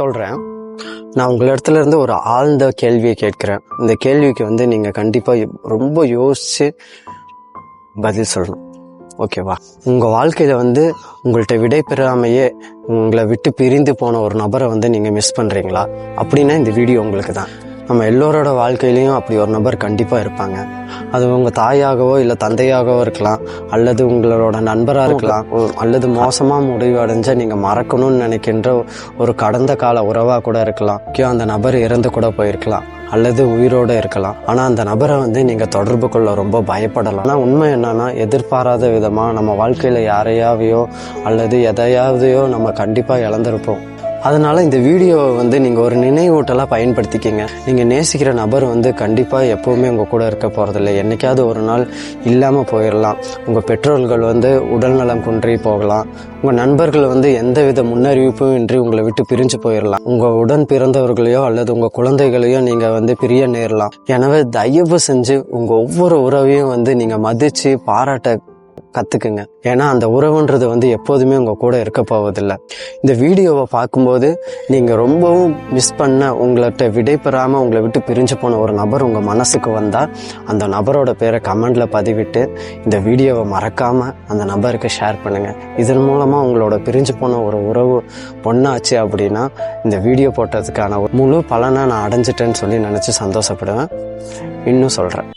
சொல்கிறேன் நான் உங்கள் இடத்துல இருந்து ஒரு ஆழ்ந்த கேள்வியை கேட்குறேன். இந்த கேள்விக்கு வந்து நீங்கள் கண்டிப்பாக ரொம்ப யோசித்து பதில் சொல்லணும். ஓகேவா? உங்கள் வாழ்க்கையில் வந்து உங்கள்கிட்ட விடை பெறாமையே உங்களை விட்டு பிரிந்து போன ஒரு நபரை வந்து நீங்கள் மிஸ் பண்ணுறீங்களா அப்படின்னா இந்த வீடியோ உங்களுக்கு தான் நம்ம எல்லோரோட வாழ்க்கையிலையும் அப்படி ஒரு நபர் கண்டிப்பாக இருப்பாங்க. அது உங்கள் தாயாகவோ இல்லை தந்தையாகவோ இருக்கலாம் அல்லது உங்களோட நண்பராக இருக்கலாம் அல்லது மோசமாக முடிவு அடைஞ்ச நீங்கள் மறக்கணும்னு நினைக்கின்ற ஒரு கடந்த கால உறவாக கூட இருக்கலாம். முக்கியம் அந்த நபர் இறந்து கூட போயிருக்கலாம் அல்லது உயிரோட இருக்கலாம். ஆனால் அந்த நபரை வந்து நீங்கள் தொடர்பு கொள்ள ரொம்ப பயப்படலாம். ஆனால் உண்மை என்னன்னா எதிர்பாராத விதமாக நம்ம வாழ்க்கையில் யாரையாவையோ அல்லது எதையாவதையோ நம்ம கண்டிப்பாக இழந்திருப்போம். அதனால் இந்த வீடியோவை வந்து நீங்கள் ஒரு நினைவூட்டலாக பயன்படுத்திக்கிங்க. நீங்கள் நேசிக்கிற நபர் வந்து கண்டிப்பாக எப்போவுமே உங்கள் கூட இருக்க போகிறதில்ல என்றைக்காவது ஒரு நாள் இல்லாமல் போயிடலாம் உங்கள் பெற்றோர்கள் வந்து உடல்நலம் குன்றி போகலாம். உங்கள் நண்பர்கள் வந்து எந்தவித முன்னறிவிப்பும் இன்றி உங்களை விட்டு பிரிஞ்சு போயிடலாம் உங்கள் உடன் பிறந்தவர்களையோ அல்லது உங்கள் குழந்தைகளையோ நீங்கள் வந்து பிரிய நேரலாம். எனவே தயவு செஞ்சு உங்கள் ஒவ்வொரு உறவையும் வந்து நீங்கள் மதித்து பாராட்ட கற்றுக்குங்க ஏன்னா அந்த உறவுன்றது வந்து எப்போதுமே உங்கள் கூட இருக்க போவதில்லை. இந்த வீடியோவை பார்க்கும்போது நீங்கள் ரொம்பவும் மிஸ் பண்ண உங்கள்கிட்ட விடை உங்களை விட்டு பிரிஞ்சு போன ஒரு நபர் உங்கள் மனசுக்கு வந்தால் அந்த நபரோட பேரை கமெண்டில் பதிவிட்டு இந்த வீடியோவை மறக்காமல் அந்த நபருக்கு ஷேர் பண்ணுங்கள் இதன் மூலமாக உங்களோட பிரிஞ்சு போன ஒரு உறவு பொண்ணாச்சு அப்படின்னா இந்த வீடியோ போட்டதுக்கான ஒரு முழு பலனை நான் அடைஞ்சிட்டேன்னு சொல்லி நினச்சி சந்தோஷப்படுவேன். இன்னும் சொல்கிறேன்